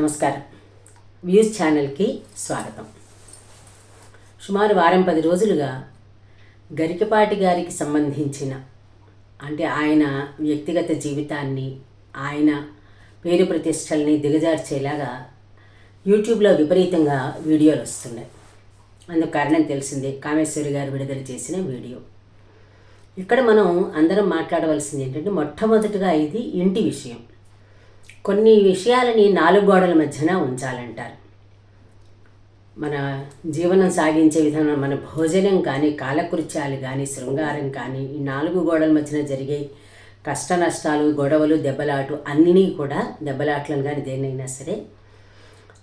నమస్కారం. వ్యూస్ ఛానల్కి స్వాగతం. సుమారు వారం పది రోజులుగా గరికపాటి గారికి సంబంధించిన అంటే ఆయన వ్యక్తిగత జీవితాన్ని ఆయన పేరు ప్రతిష్టల్ని దిగజార్చేలాగా యూట్యూబ్లో విపరీతంగా వీడియోలు వస్తున్నాయి. అందుకు కారణం తెలిసిందే కామేశ్వరి గారు విడుదల చేసిన వీడియో. ఇక్కడ మనం అందరం మాట్లాడవలసింది ఏంటంటే మొట్టమొదటిగా ఇది ఇంటి విషయం. కొన్ని విషయాలని నాలుగు గోడల మధ్యన ఉంచాలంటారు. మన జీవనం సాగించే విధానం మన భోజనం కానీ కాలకృత్యాలు కానీ శృంగారం కానీ ఈ నాలుగు గోడల మధ్యన జరిగే కష్ట నష్టాలు గొడవలు దెబ్బలాటు అన్నీ కూడా దెబ్బలాట్లను కానీ దేనైనా సరే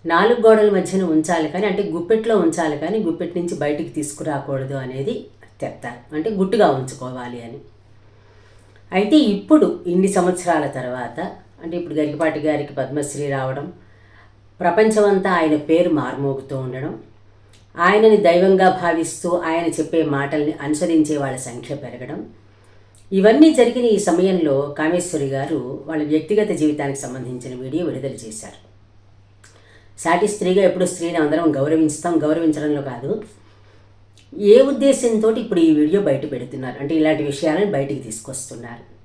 నాలుగు గోడల మధ్యన ఉంచాలి కానీ అంటే గుప్పెట్లో ఉంచాలి కానీ గుప్పెట్ నుంచి బయటికి తీసుకురాకూడదు అనేది తెత్త అంటే గుట్టుగా ఉంచుకోవాలి అని. అయితే ఇప్పుడు ఇన్ని సంవత్సరాల తర్వాత అంటే ఇప్పుడు గరికపాటి గారికి పద్మశ్రీ రావడం ప్రపంచమంతా ఆయన పేరు మార్మోగుతూ ఉండడం ఆయనని దైవంగా భావిస్తూ ఆయన చెప్పే మాటల్ని అనుసరించే వాళ్ళ సంఖ్య పెరగడం ఇవన్నీ జరిగిన ఈ సమయంలో కామేశ్వరి గారు వాళ్ళ వ్యక్తిగత జీవితానికి సంబంధించిన వీడియో విడుదల చేశారు. సాటి స్త్రీగా ఎప్పుడు స్త్రీని అందరం గౌరవించుతాం గౌరవించడంలో కాదు. ఏ ఉద్దేశంతో ఇప్పుడు ఈ వీడియో బయట పెడుతున్నారు? అంటే ఇలాంటి విషయాలను బయటికి తీసుకొస్తున్నారు.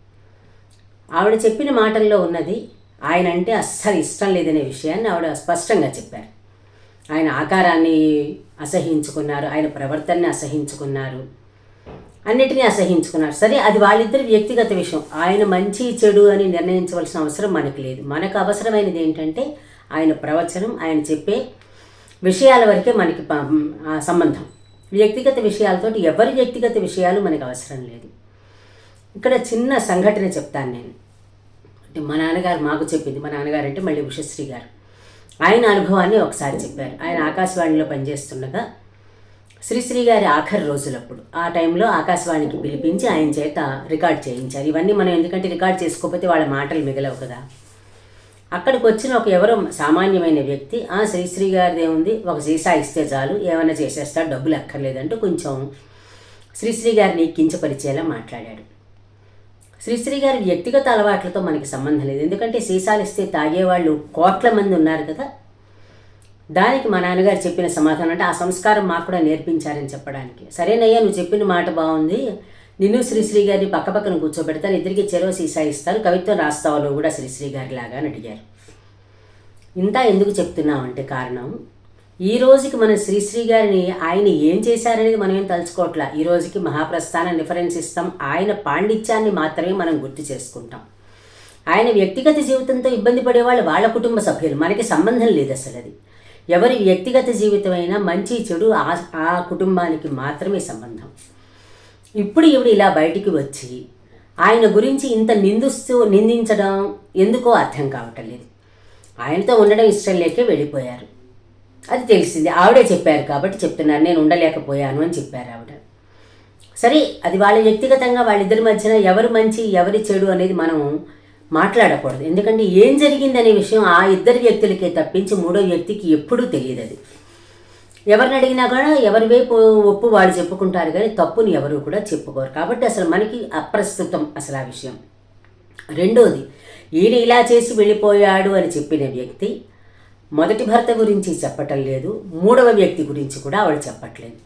ఆవిడ చెప్పిన మాటల్లో ఉన్నది ఆయన అంటే అస్సలు ఇష్టం లేదనే విషయాన్ని ఆవిడ స్పష్టంగా చెప్పారు. ఆయన ఆకారాన్ని అసహించుకున్నారు ఆయన ప్రవర్తనని అసహించుకున్నారు అన్నిటినీ అసహించుకున్నారు. సరే అది వాళ్ళిద్దరి వ్యక్తిగత విషయం. ఆయన మంచి చెడు అని నిర్ణయించవలసిన అవసరం మనకు లేదు. మనకు అవసరమైనది ఏంటంటే ఆయన ప్రవచనం ఆయన చెప్పే విషయాల వరకే మనకి సంబంధం. వ్యక్తిగత విషయాలతో ఎవరి వ్యక్తిగత విషయాలు మనకు అవసరం లేదు. ఇక్కడ చిన్న సంఘటన చెప్తాను నేను. మా నాన్నగారు మాకు చెప్పింది. మా నాన్నగారు అంటే మళ్ళీ ఉషశ్రీ గారు. ఆయన అనుభవాన్ని ఒకసారి చెప్పారు. ఆయన ఆకాశవాణిలో పనిచేస్తుండగా శ్రీశ్రీ గారి ఆఖరి రోజులప్పుడు ఆ టైంలో ఆకాశవాణికి పిలిపించి ఆయన చేత రికార్డ్ చేయించారు. ఇవన్నీ మనం ఎందుకంటే రికార్డ్ చేసుకోకపోతే వాళ్ళ మాటలు మిగలవు కదా. అక్కడికి వచ్చిన ఒక ఎవరో సామాన్యమైన వ్యక్తి ఆ శ్రీశ్రీ గారిది ఏముంది ఒక సీసా ఇస్తే చాలు. ఏమైనా చేసేస్తాడు డబ్బులు అక్కర్లేదంటూ కొంచెం శ్రీశ్రీ గారిని కించపరిచేలా మాట్లాడాడు. శ్రీశ్రీ గారి వ్యక్తిగత అలవాట్లతో మనకి సంబంధం లేదు. ఎందుకంటే సీసాలు ఇస్తే తాగేవాళ్ళు కోట్ల మంది ఉన్నారు కదా. దానికి మా నాన్నగారు చెప్పిన సమాధానం అంటే ఆ సంస్కారం మాకు కూడా నేర్పించారని చెప్పడానికి. సరేనయ్యా నువ్వు చెప్పిన మాట బాగుంది. నిన్ను శ్రీశ్రీ గారిని పక్క పక్కన కూర్చోబెడతాను. ఇద్దరికి చెరవ సీసా ఇస్తాను. కవిత్వం రాస్తావు నువ్వు కూడా శ్రీశ్రీ గారి లాగా అని అడిగారు. ఇంత ఎందుకు చెప్తున్నామంటే కారణం ఈ రోజుకి మనం శ్రీశ్రీ గారిని ఆయన ఏం చేశారనేది మనం ఏం తలుచుకోవట్లా? ఈ రోజుకి మహాప్రస్థానం రిఫరెన్స్ ఇస్తాం. ఆయన పాండిత్యాన్ని మాత్రమే మనం గుర్తు చేసుకుంటాం. ఆయన వ్యక్తిగత జీవితంతో ఇబ్బంది పడేవాళ్ళు వాళ్ళ కుటుంబ సభ్యులు. మనకి సంబంధం లేదు అసలు అది. ఎవరి వ్యక్తిగత జీవితమైనా మంచి చెడు ఆ ఆ కుటుంబానికి మాత్రమే సంబంధం. ఇప్పుడు ఈవిడ ఇలా బయటికి వచ్చి ఆయన గురించి ఇంత నిందిస్తూ నిందించడం ఎందుకో అర్థం కావటం లేదు. ఆయనతో ఉండడం ఇష్టం లేకే వెళ్ళిపోయారు. అది తెలిసింది. ఆవిడే చెప్పారు కాబట్టి చెప్తున్నాను నేను ఉండలేకపోయాను అని చెప్పారు ఆవిడ. సరే అది వాళ్ళ వ్యక్తిగతంగా వాళ్ళిద్దరి మధ్యన ఎవరు మంచి ఎవరి చెడు అనేది మనం మాట్లాడకూడదు. ఎందుకంటే ఏం జరిగిందనే విషయం ఆ ఇద్దరు వ్యక్తులకే తప్పించి మూడో వ్యక్తికి ఎప్పుడూ తెలియదు అది. ఎవరిని అడిగినా కూడా ఎవరి వైపు ఒప్పు వాళ్ళు చెప్పుకుంటారు కానీ తప్పుని ఎవరు కూడా చెప్పుకోరు. కాబట్టి అసలు మనకి అప్రస్తుతం అసలు ఆ విషయం. రెండోది ఈయన ఇలా చేసి వెళ్ళిపోయాడు అని చెప్పిన వ్యక్తి మొదటి భర్త గురించి చెప్పటం లేదు మూడవ వ్యక్తి గురించి కూడా ఆవిడ చెప్పట్లేదు.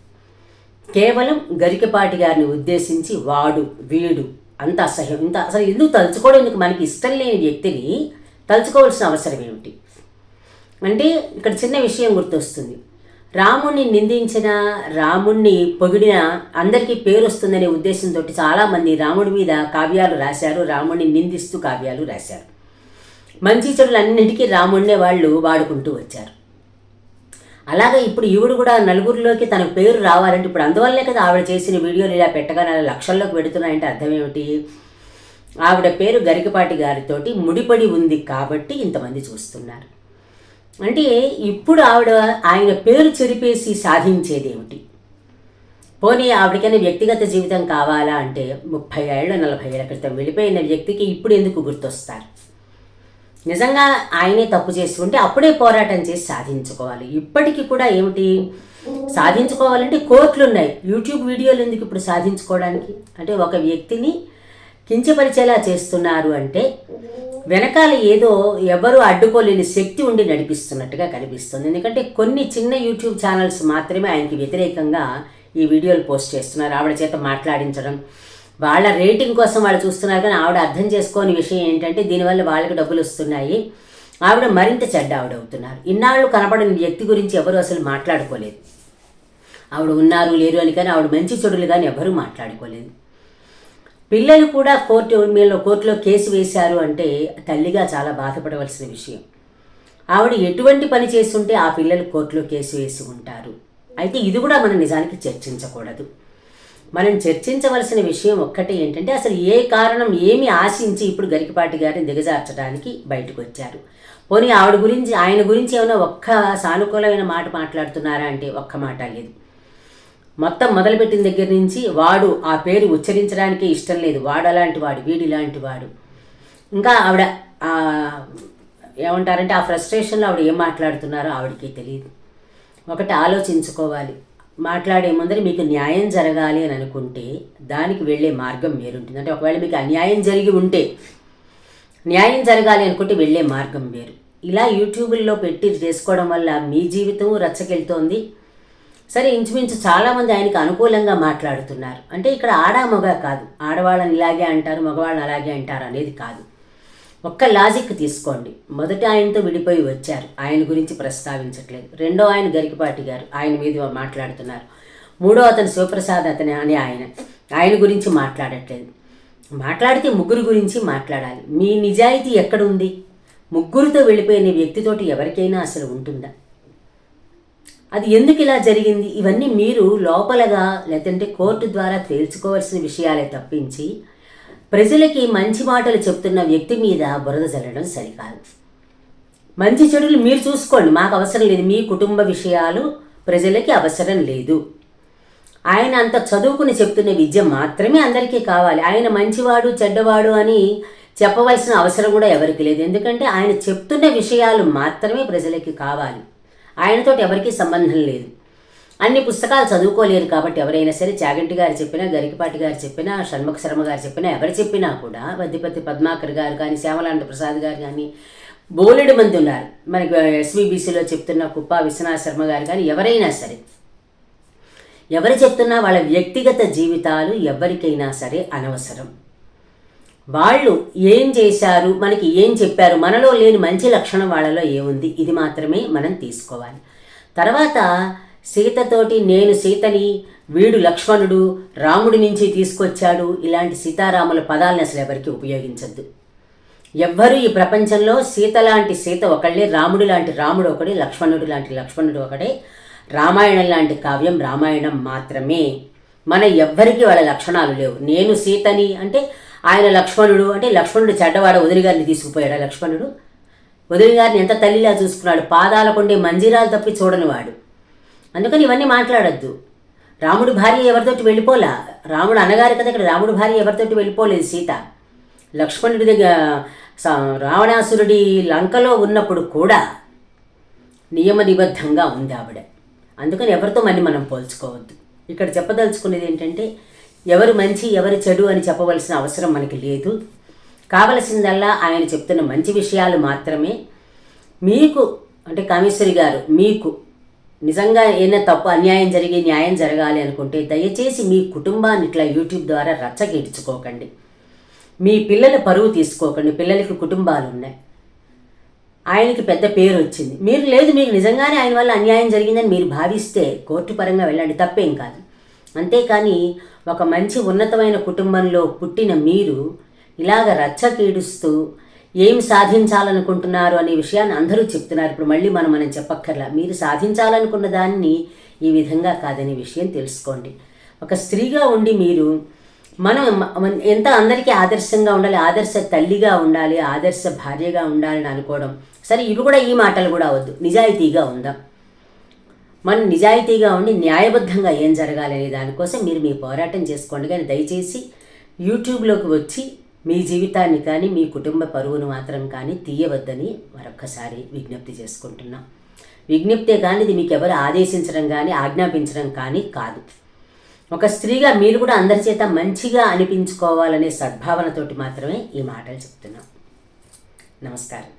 కేవలం గరికపాటి గారిని ఉద్దేశించి వాడు వీడు అంత అసహ్యం ఇంత అసలు ఎందుకు తలుచుకోవడం? ఎందుకు మనకి ఇష్టం లేని వ్యక్తిని తలుచుకోవాల్సిన అవసరం ఏమిటి? అంటే ఇక్కడ చిన్న విషయం గుర్తొస్తుంది. రాముణ్ణి నిందించిన రాముణ్ణి పొగిడిన అందరికీ పేరు వస్తుందనే ఉద్దేశంతో చాలామంది రాముడి మీద కావ్యాలు రాశారు రాముణ్ణి నిందిస్తూ కావ్యాలు రాశారు. మంచి చెడులన్నిటికీ రాముడినే వాళ్ళు వాడుకుంటూ వచ్చారు. అలాగే ఇప్పుడు ఈవిడ కూడా నలుగురిలోకి తన పేరు రావాలంటే ఇప్పుడు అందువల్లే కదా ఆవిడ చేసిన వీడియోలు ఇలా పెట్టగానే లక్షల్లోకి పెడుతున్నాయంటే అర్థం ఏమిటి ఆవిడ పేరు గరికపాటి గారితోటి ముడిపడి ఉంది కాబట్టి ఇంతమంది చూస్తున్నారు. అంటే ఇప్పుడు ఆవిడ ఆయన పేరు చెరిపేసి సాధించేది ఏమిటి? పోనీ ఆవిడకైనా వ్యక్తిగత జీవితం కావాలా అంటే ముప్పై ఏళ్ళు నలభై ఏళ్ళ క్రితం వెళ్ళిపోయిన వ్యక్తికి ఇప్పుడు ఎందుకు గుర్తొస్తారు? నిజంగా ఆయనే తప్పు చేసి ఉంటే అప్పుడే పోరాటం చేసి సాధించుకోవాలి. ఇప్పటికీ కూడా ఏమిటి? సాధించుకోవాలంటే కోర్టులు ఉన్నాయి యూట్యూబ్ వీడియోలు ఎందుకు ఇప్పుడు సాధించుకోవడానికి? అంటే ఒక వ్యక్తిని కించపరిచేలా చేస్తున్నారు అంటే వెనకాల ఏదో ఎవరు అడ్డుకోలేని శక్తి ఉండి నడిపిస్తున్నట్టుగా కనిపిస్తుంది. ఎందుకంటే కొన్ని చిన్న యూట్యూబ్ ఛానల్స్ మాత్రమే ఆయనకి వ్యతిరేకంగా ఈ వీడియోలు పోస్ట్ చేస్తున్నారు. ఆవిడ చేత మాట్లాడించడం వాళ్ళ రేటింగ్ కోసం వాళ్ళు చూస్తున్నారు కానీ ఆవిడ అర్థం చేసుకోని విషయం ఏంటంటే దీనివల్ల వాళ్ళకి డబ్బులు వస్తున్నాయి. ఆవిడ మరింత చెడ్డ ఆవిడ అవుతున్నారు. ఇన్నాళ్ళు కనపడని వ్యక్తి గురించి ఎవరు అసలు మాట్లాడుకోలేదు. ఆవిడ ఉన్నారు లేరు అని కానీ ఆవిడ మంచి చెడులు కానీ ఎవరూ మాట్లాడుకోలేదు. పిల్లలు కూడా కోర్టు మీద కోర్టులో కేసు వేశారు అంటే తల్లిగా చాలా బాధపడవలసిన విషయం. ఆవిడ ఎటువంటి పని చేస్తుంటే ఆ పిల్లలు కోర్టులో కేసు వేసి ఉంటారు. అయితే ఇది కూడా మనం నిజానికి చర్చించకూడదు. మనం చర్చించవలసిన విషయం ఒక్కటే ఏంటంటే అసలు ఏ కారణం ఏమి ఆశించి ఇప్పుడు గరికపాటి గారిని దిగజార్చడానికి బయటకు వచ్చారు పోనీ ఆవిడ గురించి ఆయన గురించి ఏమైనా ఒక్క సానుకూలమైన మాట మాట్లాడుతున్నారా అంటే ఒక్క మాట లేదు. మొత్తం మొదలుపెట్టిన దగ్గర నుంచి వాడు ఆ పేరు ఉచ్చరించడానికే ఇష్టం లేదు. వాడు అలాంటి వాడు వీడు ఇలాంటి వాడు. ఇంకా ఆవిడ ఏమంటారంటే ఆ ఫ్రస్ట్రేషన్లో ఆవిడ ఏం మాట్లాడుతున్నారో ఆవిడకి తెలియదు ఒకటి ఆలోచించుకోవాలి. మాట్లాడే ముందర మీకు న్యాయం జరగాలి అని అనుకుంటే దానికి వెళ్ళే మార్గం వేరుంటుంది. అంటే ఒకవేళ మీకు అన్యాయం జరిగి ఉంటే న్యాయం జరగాలి అనుకుంటే వెళ్ళే మార్గం వేరు. ఇలా యూట్యూబ్లో పెట్టి చేసుకోవడం వల్ల మీ జీవితం రచ్చకెళ్తోంది. సరే ఇంచుమించు చాలామంది ఆయనకు అనుకూలంగా మాట్లాడుతున్నారు. అంటే ఇక్కడ ఆడా మగ కాదు. ఆడవాళ్ళని ఇలాగే అంటారు మగవాళ్ళని అలాగే అంటారు అనేది కాదు. ఒక్క లాజిక్ తీసుకోండి. మొదట ఆయనతో విడిపోయి వచ్చారు. ఆయన గురించి ప్రస్తావించట్లేదు. రెండో ఆయన గరికపాటి గారు. ఆయన మీద మాట్లాడుతున్నారు. మూడో అతను శివప్రసాద్ అతని అని ఆయన. ఆయన గురించి మాట్లాడట్లేదు. మాట్లాడితే ముగ్గురు గురించి మాట్లాడాలి. మీ నిజాయితీ ఎక్కడుంది? ముగ్గురితో వెళ్ళిపోయిన వ్యక్తితోటి ఎవరికైనా అసలు ఉంటుందా? అది ఎందుకు ఇలా జరిగింది? ఇవన్నీ మీరు లోపలగా లేదంటే కోర్టు ద్వారా తేల్చుకోవాల్సిన విషయాలే తప్పించి ప్రజలకి మంచి మాటలు చెప్తున్న వ్యక్తి మీద బురద చల్లడం సరికాదు. మంచి చెడులు మీరు చూసుకోండి. మాకు అవసరం లేదు. మీ కుటుంబ విషయాలు ప్రజలకి అవసరం లేదు. ఆయన అంత చదువుకుని చెప్తున్న విద్య మాత్రమే అందరికీ కావాలి. ఆయన మంచివాడు చెడ్డవాడు అని చెప్పవలసిన అవసరం కూడా ఎవరికి లేదు. ఎందుకంటే ఆయన చెప్తున్న విషయాలు మాత్రమే ప్రజలకి కావాలి. ఆయనతోటి ఎవరికీ సంబంధం లేదు. అన్ని పుస్తకాలు చదువుకోలేరు కాబట్టి ఎవరైనా సరే చాగంటి గారు చెప్పినా గరికపాటి గారు చెప్పినా షణ్ముఖ శర్మ గారు చెప్పినా ఎవరు చెప్పినా కూడా వద్దిపతి పద్మాకర్ గారు కానీ శ్యామలాండ ప్రసాద్ గారు కానీ బోలెడు మంది ఉన్నారు. మనకి ఎస్వీబీసీలో చెప్తున్న కుప్ప విశ్వనాథ్ శర్మ గారు కానీ ఎవరైనా సరే. ఎవరు చెప్తున్నా వాళ్ళ వ్యక్తిగత జీవితాలు ఎవరికైనా సరే అనవసరం. వాళ్ళు ఏం చేశారు మనకి ఏం చెప్పారు మనలో లేని మంచి లక్షణం వాళ్ళలో ఏముంది? ఇది మాత్రమే మనం తీసుకోవాలి. తర్వాత సీతతోటి నేను సీతని వీడు లక్ష్మణుడు రాముడి నుంచి తీసుకొచ్చాడు. ఇలాంటి సీతారాముల పదాలను అసలు ఎవరికి ఉపయోగించద్దు. ఎవ్వరూ ఈ ప్రపంచంలో సీత లాంటి సీత ఒకళ్ళే రాముడు లాంటి రాముడు ఒకడే లక్ష్మణుడు లాంటి లక్ష్మణుడు ఒకడే. రామాయణం లాంటి కావ్యం రామాయణం మాత్రమే. మన ఎవ్వరికి వాళ్ళ లక్షణాలు లేవు. నేను సీతని అంటే ఆయన లక్ష్మణుడు అంటే లక్ష్మణుడు చెడ్డవాడ వదిలిగారిని తీసుకుపోయాడు లక్ష్మణుడు? వదిలిగారిని ఎంత తల్లిలా చూసుకున్నాడు? పాదాలకుండే మంజిరాలు తప్పి చూడనివాడు. అందుకని ఇవన్నీ మాట్లాడొద్దు. రాముడి భార్య ఎవరితోటి వెళ్ళిపోలా? రాముడు అన్నగారు కదా ఇక్కడ రాముడి భార్య ఎవరితోటి వెళ్ళిపోలేదు సీత. లక్ష్మణుడి దగ్గర రావణాసురుడి లంకలో ఉన్నప్పుడు కూడా నియమ నిబద్ధంగా ఉంది ఆవిడ. అందుకని ఎవరితో మళ్ళీ మనం పోల్చుకోవద్దు. ఇక్కడ చెప్పదలుచుకునేది ఏంటంటే ఎవరు మంచి ఎవరు చెడు అని చెప్పవలసిన అవసరం మనకి లేదు. కావలసిందల్లా ఆయన చెప్తున్న మంచి విషయాలు మాత్రమే. మీకు అంటే కామేశ్వరి గారు మీకు నిజంగా ఏదైనా తప్పు అన్యాయం జరిగి న్యాయం జరగాలి అనుకుంటే దయచేసి మీ కుటుంబాన్ని ఇట్లా యూట్యూబ్ ద్వారా రచ్చగీడ్చుకోకండి. మీ పిల్లల పరువు తీసుకోకండి. పిల్లలకి కుటుంబాలు ఉన్నాయి. ఆయనకి పెద్ద పేరు వచ్చింది. మీరు లేదు మీకు నిజంగానే ఆయన వల్ల అన్యాయం జరిగిందని మీరు భావిస్తే కోర్టు పరంగా వెళ్ళండి. తప్పేం కాదు. అంతేకాని ఒక మంచి ఉన్నతమైన కుటుంబంలో పుట్టిన మీరు ఇలాగ రచ్చ కీడుస్తూ ఏం సాధించాలనుకుంటున్నారు అనే విషయాన్ని అందరూ చెప్తున్నారు. ఇప్పుడు మళ్ళీ మనం మనం చెప్పక్కర్లా. మీరు సాధించాలనుకున్న దాన్ని ఈ విధంగా కాదనే విషయం తెలుసుకోండి. ఒక స్త్రీగా ఉండి మీరు మనం ఎంత అందరికీ ఆదర్శంగా ఉండాలి ఆదర్శ తల్లిగా ఉండాలి ఆదర్శ భార్యగా ఉండాలని అనుకోవడం. సరే ఇవి కూడా ఈ మాటలు కూడా వద్దు. నిజాయితీగా ఉందాం. మనం నిజాయితీగా ఉండి న్యాయబద్ధంగా ఏం జరగాలి అనే దానికోసం మీరు మీ పోరాటం చేసుకోండి. కానీ దయచేసి యూట్యూబ్లోకి వచ్చి మీ జీవితాన్ని కానీ మీ కుటుంబ పరువును మాత్రం కానీ తీయవద్దని మరొక్కసారి విజ్ఞప్తి చేసుకుంటున్నాం. విజ్ఞప్తే కానీ ఇది మీకు ఎవరు ఆదేశించడం కానీ ఆజ్ఞాపించడం కానీ కాదు. ఒక స్త్రీగా మీరు కూడా అందరి చేత మంచిగా అనిపించుకోవాలనే సద్భావనతోటి మాత్రమే ఈ మాటలు చెప్తున్నాం. నమస్కారం.